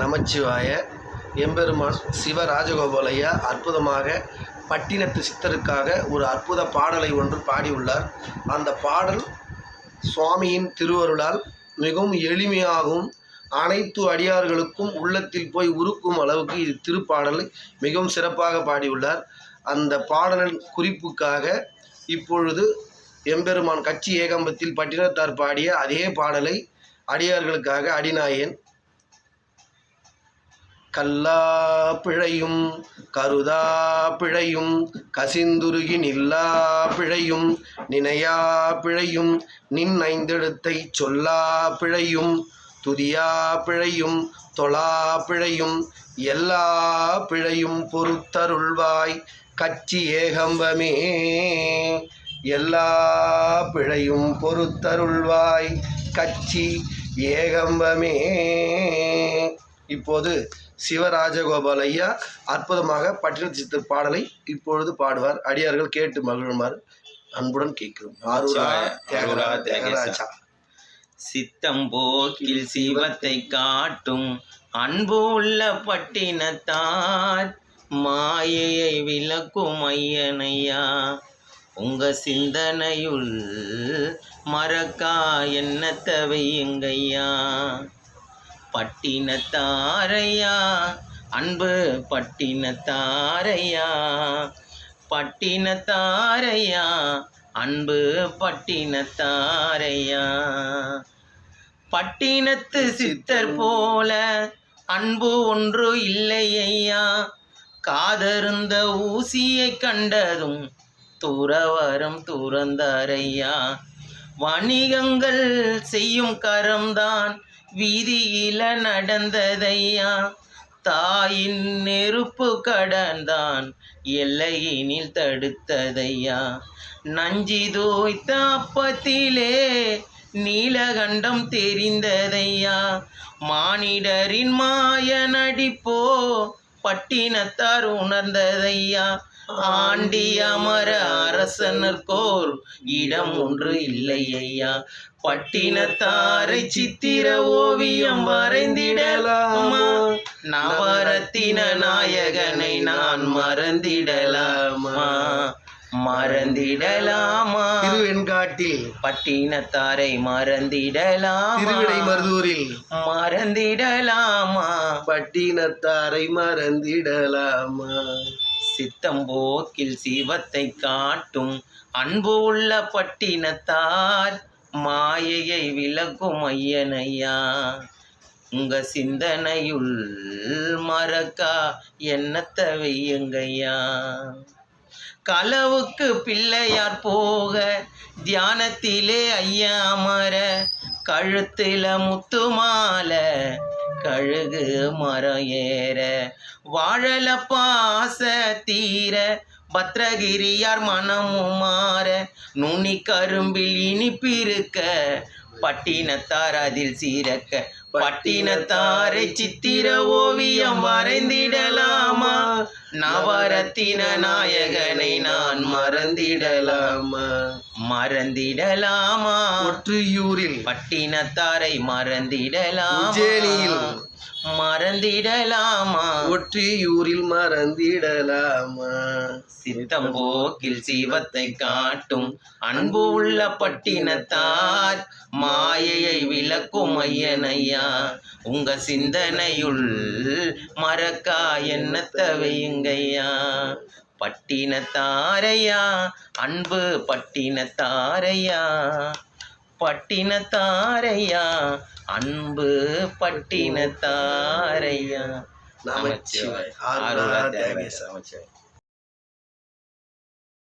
நமச்சிவாய எம்பெருமான் சிவ ராஜகோபாலையா அற்புதமாக பட்டினத்து சித்தருக்காக ஒரு அற்புத பாடலை ஒன்று பாடியுள்ளார். அந்த பாடல் சுவாமியின் திருவருளால் மிகவும் எளிமையாகவும் அனைத்து அடியார்களுக்கும் உள்ளத்தில் போய் உருக்கும் அளவுக்கு இது திருப்பாடலை மிகவும் சிறப்பாக பாடியுள்ளார். அந்த பாடலின் குறிப்புக்காக இப்பொழுது எம்பெருமான் கட்சி ஏகம்பத்தில் பட்டினத்தார் பாடிய அதே பாடலை அடியார்களுக்காக அடிநாயன் கல்லா பிழையும் கருதா பிழையும் கசிந்துருகி நில்லா பிழையும் நினையா பிழையும் நின் ஐந்தெழுத்தை சொல்லா பிழையும் துதியா பிழையும் தொழா பிழையும் எல்லா பிழையும் பொறுத்தருள்வாய் கச்சி ஏகம்பமே. எல்லா பிழையும் பொறுத்தருள்வாய் கச்சி ஏகம்பமே. இப்போது சிவராஜகோபால் ஐயா அற்புதமாக பட்டின சித்தர் பாடலை இப்பொழுது பாடுவார். அடியார்கள் கேட்டு மகிழுமாறு அன்புடன் கேட்கிறோம். ஆரூரா தியாகரா தியாகராஜா சித்தம் போக்கில் சிவத்தை காட்டும் அன்பு உள்ள பட்டினத்தார். மாயையை விளக்கும் ஐயனையா உங்க சிந்தனையுள் மறக்கா எண்ணத்தை வையுங்கய்யா பட்டினத்தாரையா? அன்பு பட்டினத்தாரையா? பட்டினத்தாரையா? அன்பு பட்டினத்தாரையா? பட்டினத்து சித்தர் போல அன்பு ஒன்று இல்லையா காதருந்த ஊசியை கண்டதும் துறவரம் துறந்தாரையா. வணிகங்கள் செய்யும் கரம்தான் வீதியில நடந்ததையா? தாயின் நெருப்பு கடந்தான் எல்லையினில் தடுத்ததையா? நஞ்சி தோய்த்த அப்பத்திலே நீலகண்டம் தெரிந்ததையா? மானிடரின் மாய நடிப்போ பட்டினத்தார் உணர்ந்ததையா? ஆண்டி அமர அரசனர்கோர் இடம் ஒன்று இல்லையா பட்டினத்தாரை சித்திர ஓவியம் வரைந்திடலாமா? நவரத்தின நாயகனை நான் மறந்திடலாமா? மறந்திடலாமா? திருவெண்காட்டில். பட்டினத்தாரை மறந்திடலாமா? திருவிடை மருதூரில். மறந்திடலாமா? பட்டினத்தாரை மறந்திடலாமா? சித்தம்போக்கில் சிவத்தை காட்டும் அன்பு உள்ள பட்டினத்தார் மாயையை விலகும் ஐயனையா? உங்க சிந்தனையுள் மறக்கா எண்ணத்தை வையுங்கய்யா களவுக்கு பிள்ளையார் போக தியானத்திலே ஐயா அமர கழுத்தில் முத்து மாலை கழுகு மரம் ஏற. வாழல பாச தீர பத்ரகிரியார் மனமும் மாற நுனி கரும்பில் இனிப்பிருக்க பட்டினத்தார் அதில் சீரக்க. பட்டினத்தாரை சித்திர ஓவியம் வரைந்திட நவரத்தின நாயகனை நான் மறந்திடலாமா மறந்திடலாமா ஒற்றியூரில் பட்டினத்தாரை மறந்திடலாமா. மறந்திடலாமா? ஒற்றியூரில் மறந்திடலாமா? சித்தம் போக்கில் சிவத்தை காட்டும் அன்பு உள்ள பட்டினத்தார் மாயையை விளக்கும் ஐயனையா? உங்க சிந்தனையுள் மறக்கா எண்ணத்தை வையுங்கய்யா? பட்டினத்தாரையா? அன்பு பட்டினத்தாரையா? பட்டினத்தாரையா அன்பு பட்டினத்தாரையா நமச்சிவாய். தேவ தேவேச நமச்சிவாய்.